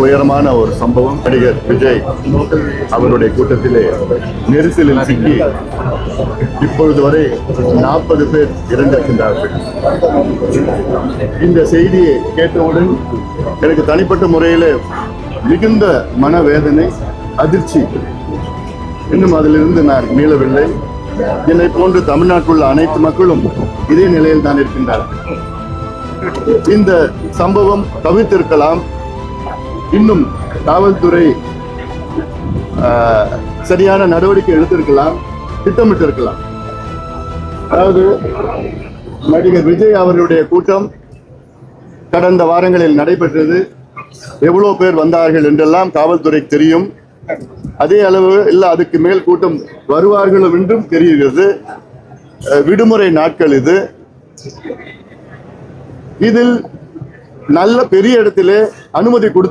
துயரமான ஒரு சம்பவம். நடிகர் விஜய் அவருடைய கூட்டத்திலே நெரிசலில் சிக்கி இப்பொழுது வரை நாற்பது பேர் இறந்திருக்கின்றார்கள். இந்த செய்தியை கேட்டவுடன் எனக்கு தனிப்பட்ட முறையில் மிகுந்த மனவேதனை அதிர்ச்சி. இன்னும் அதிலிருந்து நான் மீளவில்லை. என்னை போன்று தமிழ்நாட்டில் உள்ள அனைத்து மக்களும் இதே நிலையில் தான் இருக்கின்றார்கள். இந்த சம்பவம் தவிர்த்திருக்கலாம். இன்னும் காவல்துறை சரியான நடவடிக்கை எடுத்திருக்கலாம் திட்டமிட்டிருக்கலாம். அதாவது நடிகர் விஜய் அவர்களுடைய கூட்டம் கடந்த வாரங்களில் நடைபெற்றது. எவ்வளோ பேர் வந்தார்கள் என்றெல்லாம் காவல்துறைக்கு தெரியும். அதே அளவு இல்லை அதுக்கு மேல் கூட்டம் வருவார்களும் என்றும் தெரிகிறது. விடுமுறை நாட்கள் இது. இதில் நல்ல பெரிய இடத்திலே அனுமதி கொடுத்து